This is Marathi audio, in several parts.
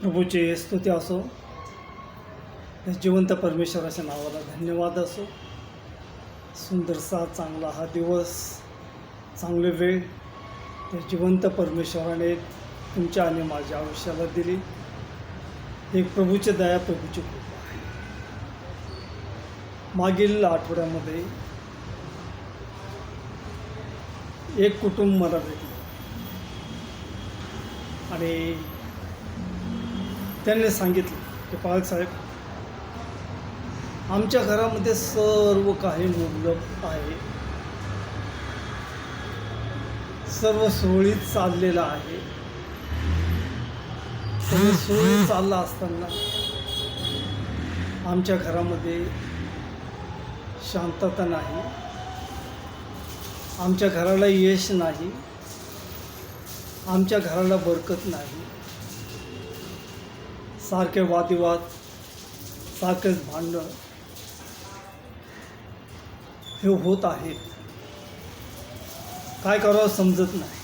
प्रभूचे स्तुती असो. जिवंत परमेश्वराच्या नावाला धन्यवाद असो. सुंदरसा चांगला हा दिवस चांगले वेळ त्या जिवंत परमेश्वराने तुमच्या आणि माझ्या आयुष्याला दिली. एक प्रभूची दया प्रभूची कृपा आहे. मागील आठवड्यामध्ये एक कुटुंब मला भेटलं. आणि त्यांनी सांगितलं. की पालक साहेब आमच्या घरामध्ये सर्व काही मुबलक आहे. सर्व सोळीत चाललेलं आहे. पण चालला असताना आमच्या घरामध्ये शांतता नाही. आमच्या घराला यश नाही. आमच्या घराला बरकत नाही. सारखे वादिवाद सारखेच भांडण हे होत आहेत. काय करावं समजत नाही.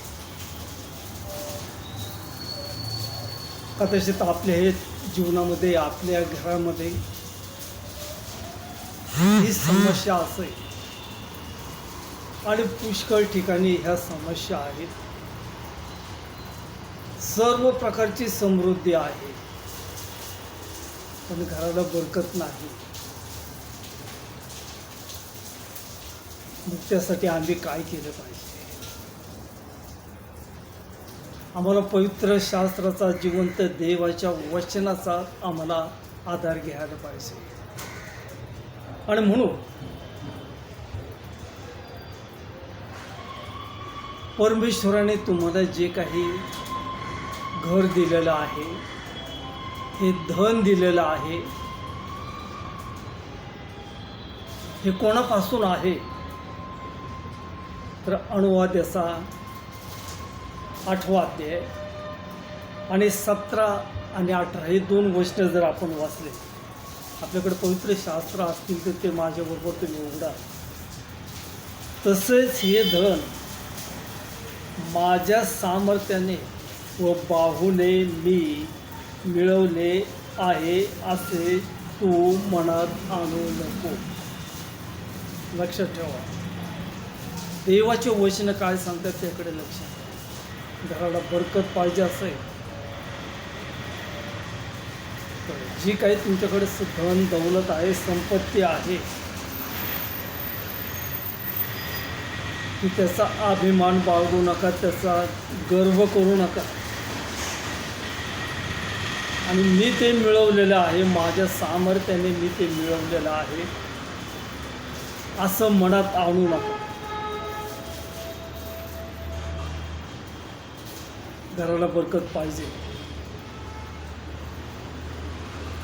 कदाचित आपल्या हे जीवनामध्ये आपल्या घरामध्ये ही समस्या असेल. आणि पुष्कळ ठिकाणी ह्या समस्या आहेत. सर्व प्रकारची समृद्धी आहे. पण घराला बरकत नाही. मग त्यासाठी आम्ही काय केलं पाहिजे? आम्हाला पवित्र शास्त्राचा जिवंत देवाच्या वचनाचा आम्हाला आधार घ्यायला पाहिजे. आणि म्हणून परमेश्वराने तुम्हाला जे काही घर दिलेलं आहे हे धन दिलेलं आहे. हे कोणापासून आहे? तर अनुवाद याचा आठवा अध्याय आणि सतरा आणि अठरा हे दोन गोष्ट जर आपण वाचले आपल्याकडे पवित्र शास्त्र असतील तर ते माझ्याबरोबर तुम्ही उघडा. तसेच हे धन माझ्या सामर्थ्याने व बाहूने मी मिळवले आहे असे तू मनात आणू नको. लक्षात ठेवा. देवाचे वचन काय सांगतात त्याकडे लक्ष घराला बरकत पाहिजे असेल तर जी काही तुमच्याकडे स- धन दौलत आहे संपत्ती आहे की त्याचा अभिमान बाळगू नका त्याचा गर्व करू नका. आणि मी ते मिळवलेलं आहे माझ्या सामर्थ्याने मी ते मिळवलेलं आहे. असं मनात आणू नका. घराला बरकत पाहिजे.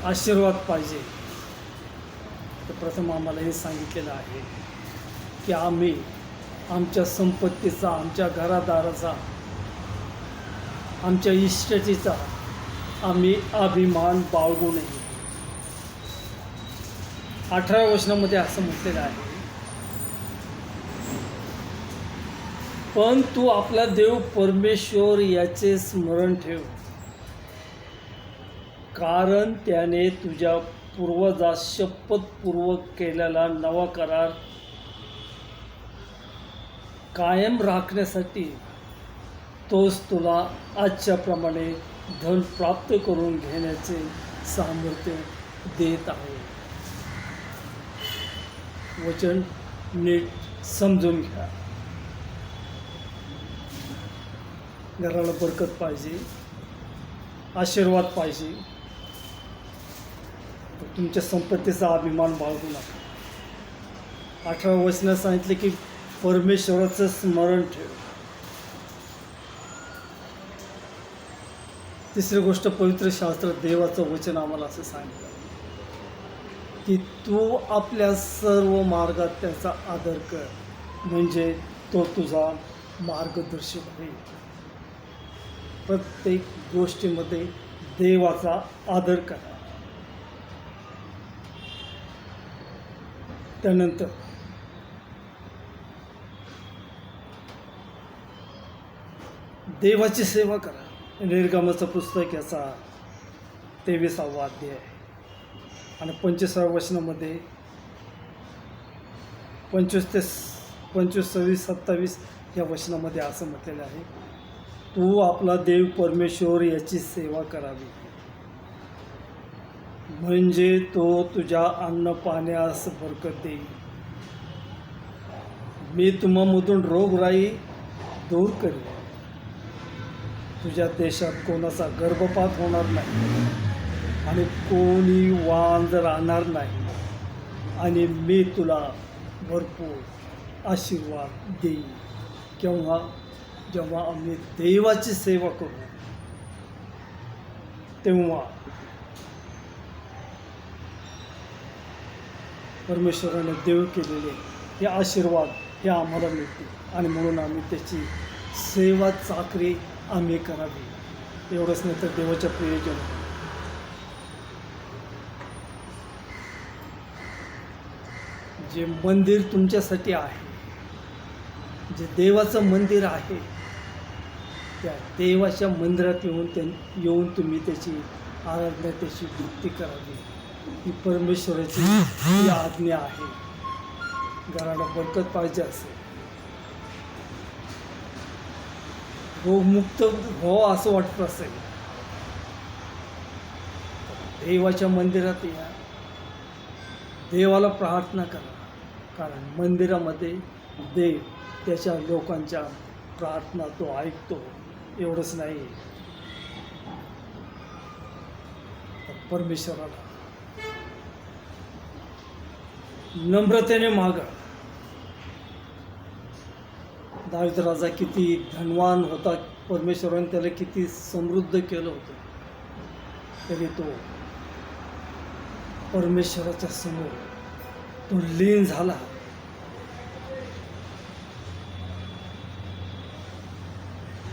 आशीर्वाद पाहिजे. तर प्रथम आम्हाला हे सांगितलेलं आहे की आम्ही आमच्या संपत्तीचा आमच्या घरादाराचा आमच्या इष्टतेचा आम्ही अभिमान बाळगू नये. अठराव्या वचनामध्ये असं म्हटलेलं आहे. पण तू आपला देव परमेश्वर याचे स्मरण ठेव. कारण त्याने तुझ्या पूर्वजास शपथपूर्वक केलेला नवा करार कायम राखण्यासाठी तोच तुला आजच्याप्रमाणे धन प्राप्त करून घेण्याचे सामर्थ्य देत आहे. वचन नीट समजून घ्या. घराला बरकत पाहिजे. आशीर्वाद पाहिजे. तुमच्या संपत्तीचा अभिमान बाळगू नका. अठरा वचनात सांगितले की परमेश्वराचं स्मरण ठेव. तिसरी गोष्ट पवित्र शास्त्र देवाचं वचन आम्हाला असं सांगितलं. की तू आपल्या सर्व मार्गात त्याचा आदर कर. म्हणजे तो तुझा मार्गदर्शक होईल. प्रत्येक गोष्टीमध्ये देवाचा आदर करा. त्यानंतर देवाची सेवा करा. निर्गमाचं पुस्तक याचा तेवीसावा अध्याय. आणि पंचवीसाव्या वचनामध्ये पंचवीस ते पंचवीस सव्वीस सत्तावीस या वचनामध्ये असं म्हटलेलं आहे तू आपला देव परमेश्वर याची सेवा करावी. म्हणजे तो तुझ्या अन्न पाण्यास बरकत देईल. मी तुम्हामधून रोगराई दूर करेन. तुझ्या देशात कोणाचा गर्भपात होणार नाही आणि कोणी वांद राहणार नाही आणि मी तुला भरपूर आशीर्वाद देईन. केव्हा? जेव्हा आम्ही देवाची सेवा करू तेव्हा परमेश्वराने देव केलेले हे आशीर्वाद हे आम्हाला मिळतील आणि म्हणून आम्ही त्याची सेवा चाकरी आम्ही करावी. एवढंच नाही तर देवाच्या प्रियजन जे मंदिर तुमच्यासाठी आहे जे देवाचं मंदिर आहे त्या देवाच्या मंदिरात येऊन त्यां येऊन तुम्ही त्याची आराधना त्याची भक्ती करावी. ही परमेश्वराची ही आज्ञा आहे. घराला बरकत पाहिजे असेल. हो, रोगमुक्त हो असं वाटत असेल. देवाच्या मंदिरात या. देवाला प्रार्थना करा. कारण मंदिरामध्ये देव त्याच्या लोकांच्या प्रार्थना तो ऐकतो. एवढंच नाही. तर परमेश्वराला नम्रतेने मागा. दाविद राजा किती धनवान होता परमेश्वराने त्याला किती समृद्ध केलं होतं. तरी तो परमेश्वराच्या समोर तो लीन झाला.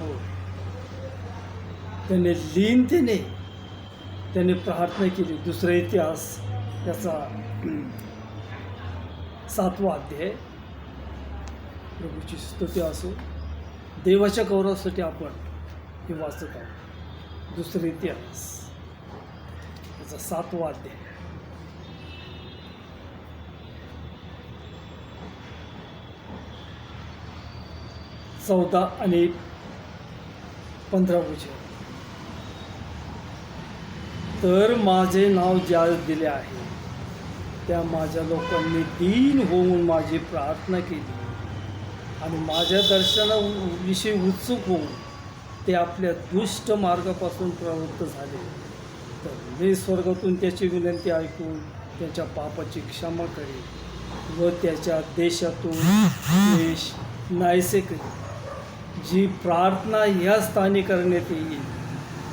हो. त्याने लीनतेने त्याने प्रार्थना केली. दुसरा इतिहास त्याचा सातवा अध्याय. प्रभूची स्तुती असो देवाच्या गौरवासाठी आपण हे वाचत आहोत. दुसरी इतिहास. त्याचा सातवा अध्याय. चौदा आणि पंधरा वचन तर माझे नाव ज्या दिले आहे त्या माझ्या लोकांनी दीन होऊन माझी प्रार्थना केली. आणि माझ्या दर्शनाविषयी उत्सुक होऊन ते आपल्या दुष्ट मार्गापासून प्रवृत्त झाले. तर मी स्वर्गातून त्याची विनंती ऐकून त्याच्या पापाची क्षमा करेन व त्याच्या देशातून देश नाहीसे करेन. जी प्रार्थना या स्थानी करण्यात येईल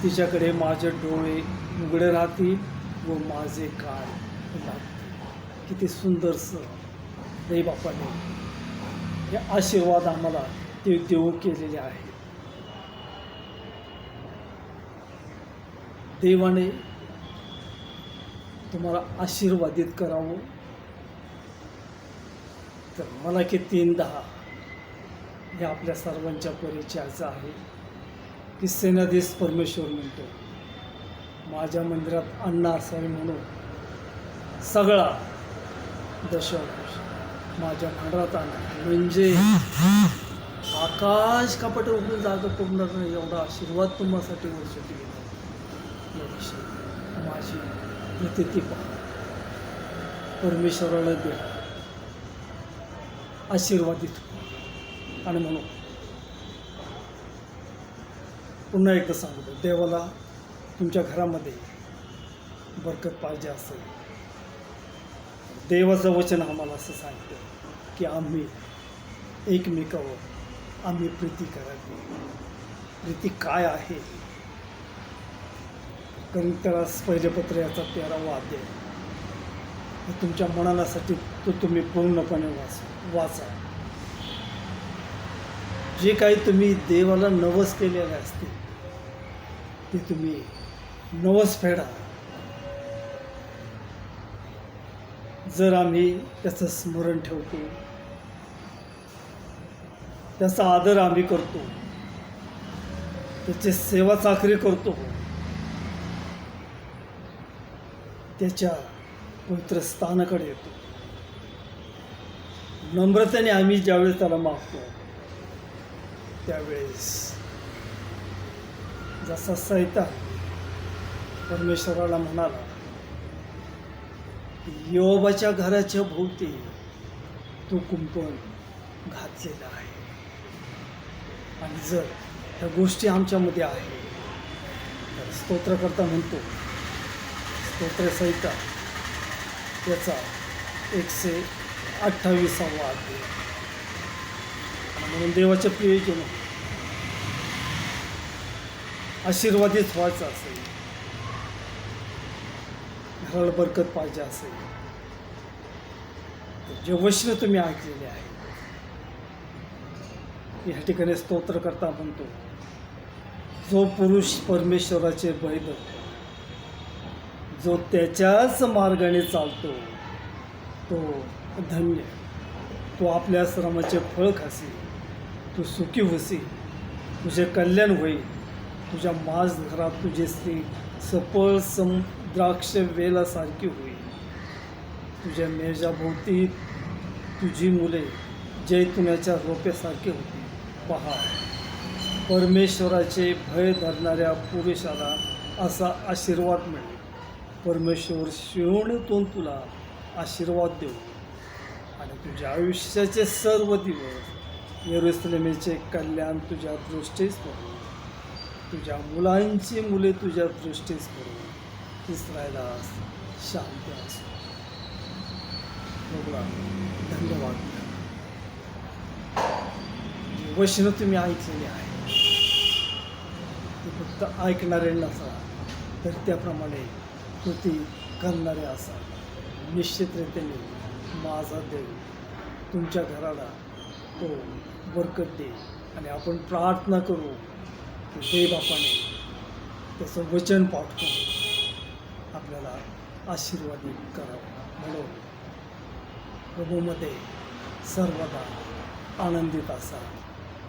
तिच्याकडे माझे डोळे उघडे राहतील व माझे काय लागतील. किती सुंदरसं देवबापाने हे आशीर्वाद आम्हाला ते देऊ केलेले आहे. देवाने तुम्हाला आशीर्वादित करावं. तर मला की तीन दहा हे आपल्या सर्वांच्या परिचयाचं आहे. की सेनाधीश परमेश्वर म्हणतो माझ्या मंदिरात अन्न असावे म्हणून सगळा दशक माझ्या भांडरात म्हणजे आकाश कपट उघडून जागा पडणार नाही. एवढा आशीर्वाद तुम्हासाठी वर्षाची याविषयी माझी प्रतिती पहा. परमेश्वराला द्या. आशीर्वादित आणि म्हणून पुन्हा एकदा सांगतो देवाला तुमच्या घरामध्ये बरकत पाहिजे असेल. देवाचं वचन आम्हाला असं सांगतं की आम्ही एकमेकावर आम्ही प्रीती करावी. प्रीती काय आहे? कारण त्याला पहिले पत्र याचा तेरावा अध्याय तुमच्या मनालासाठी तो तुम्ही पूर्णपणे वाच वाचा. जे काही तुम्ही देवाला नवस केलेले असते ते तुम्ही नवस फेडा. जर आम्ही त्याचं स्मरण ठेवतो त्याचा आदर आम्ही करतो त्याची सेवा चाकरी करतो त्याच्या पवित्र स्थानाकडे येतो. नम्रतेने आम्ही ज्यावेळेस त्याला मागतो त्यावेळेस जसा सैता परमेश्वराला म्हणाला योबाच्या घराच्या भोवती तो कुंपण घातलेला आहे. आणि जर ह्या गोष्टी आमच्यामध्ये आहे तर स्तोत्रकर्ता म्हणतो स्तोत्रसहिता याचा एकशे अठ्ठावीसावा अध्याय. आणि म्हणून प्रिय प्रियजन आशीर्वादित व्हायचं असेल. घराला बरकत पाहिजे असेल तर जे वचन तुम्ही ऐकलेले आहे या ठिकाणी स्तोत्र करता म्हणतो जो पुरुष परमेश्वराचे भय जो त्याच्याच मार्गाने चालतो तो धन्य. तो आपल्या श्रमाचे फळ खासी तू सुखी होसी तुझे कल्याण होईल तुझ्या माझ घरात तुझे स्त्री सफळ सम द्राक्ष वेलासारखी होईल तुझ्या मेजाभोवती तुझी मुले जैतुनाच्या रोप्यासारखी होती. पहा परमेश्वराचे भय धरणाऱ्या पुरुषाला असा आशीर्वाद मिळेल. परमेश्वर शिवणीतून तुला आशीर्वाद देऊ. आणि तुझ्या आयुष्याचे सर्व दिवस यरुसलेमेचे कल्याण तुझ्या दृष्टीस करू. तुझ्या मुलांची मुले तुझ्या दृष्टीस करू. इस्रायलास शांत असो. बघा धन्यवाद. वचनं तुम्ही ऐकलेली आहे ते फक्त ऐकणारे नसा तर त्याप्रमाणे कृती करणारे असा निश्चितरित्याने माझा देव तुमच्या घराला तो बरकत देईल. आणि आपण प्रार्थना करू देव देवबापाने त्याचं वचन पाठवू. आपल्याला आशीर्वादित करावं म्हणून प्रभूमध्ये सर्वदा आनंदित असा.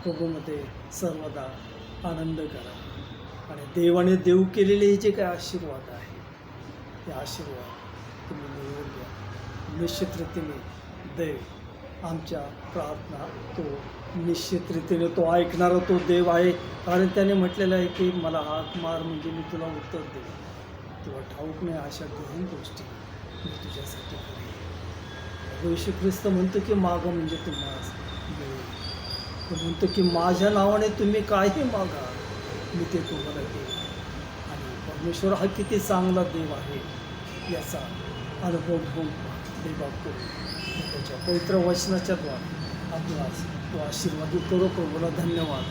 प्रभूमध्ये सर्वदा आनंद करा. आणि देवाने देऊ केलेले हे जे काय आशीर्वाद आहे ते आशीर्वाद तुम्ही मिळवून घ्या निश्चित रीतीने देव आमच्या प्रार्थना तो निश्चित रीतीने तो ऐकणारा तो देव आहे. कारण त्याने म्हटलेलं आहे की मला हाक मार म्हणजे मी तुला उत्तर देईन. तुला ठाऊक नाही अशा दोन गोष्टी मी तुझ्यासाठी करेन. येशू ख्रिस्त म्हणतो की मागं म्हणजे तुम्हाला तो म्हणतो की माझ्या नावाने तुम्ही काही मागा मी ते तुम्हाला देईन. आणि परमेश्वर हा किती चांगला देव आहे याचा अनुभव घेऊन देवाकडून त्याच्या पवित्र वचनाच्या द्वारे आपला तो आशीर्वादित करू प्रभूला धन्यवाद.